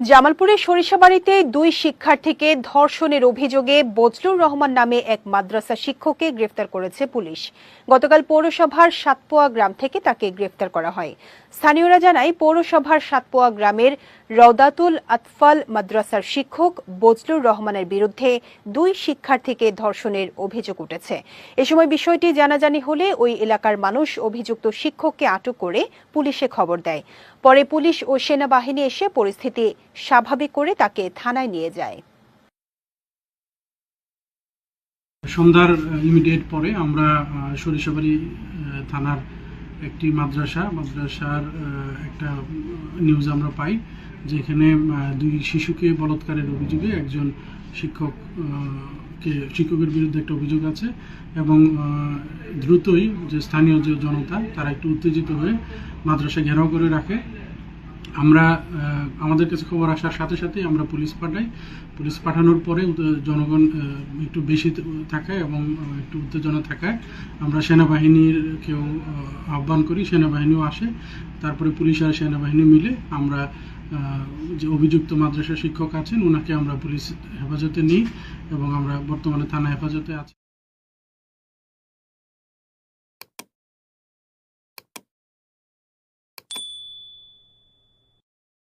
জামালপুরের সরিষাবাড়িতে দুই শিক্ষার্থীকে ধর্ষণের অভিযোগে বজলুর রহমান নামে এক মাদ্রাসা শিক্ষককে গ্রেফতার করেছে পুলিশ। গতকাল পৌরসভার সাতপোয়া গ্রাম থেকে তাকে গ্রেফতার করা হয়। স্থানীয়রা জানায়, পৌরসভার সাতপোয়া গ্রামের রওদাতুল আতফাল মাদ্রাসার শিক্ষক বজলুর রহমানের বিরুদ্ধে দুই শিক্ষার্থীকে ধর্ষণের অভিযোগ উঠেছে। এ সময় বিষয়টি জানাজানি হলে ওই এলাকার মানুষ অভিযুক্ত শিক্ষককে আটক করে পুলিশে খবর দেয়। পরে পুলিশ ও সেনাবাহিনী এসে পরিস্থিতি স্বাভাবিক করে তাকে থানায় নিয়ে যায়। সন্ধ্যার ইমিডিয়েট পরে আমরা সরিষাবাড়ি থানার একটি মাদ্রাসা, মাদ্রাসার একটা নিউজ আমরা পাই যেখানে দুই শিশুকে বলাৎকারের অভিযোগে একজন শিক্ষক কে, শিক্ষকের বিরুদ্ধে একটা অভিযোগ আছে এবং দ্রুতই যে স্থানীয় যে জনতা, তারা একটু উত্তেজিত হয়ে মাদ্রাসা ঘেরাও করে রাখে। আমরা আমাদের কাছে খবর আসার সাথে সাথে আমরা পুলিশ পাঠাই। পুলিশ পাঠানোর পরে জনগণ একটু বেশি থাকায় এবং একটু উত্তেজনা থাকায় আমরা সেনাবাহিনীর কেউ আহ্বান করি, সেনাবাহিনীও আসে। তারপরে পুলিশ আর সেনাবাহিনী মিলে আমরা যে অভিযুক্ত মাদ্রাসা শিক্ষক আছেন ওনাকে আমরা পুলিশ হেফাজতে নিই এবং আমরা বর্তমানে থানা হেফাজতে আছি।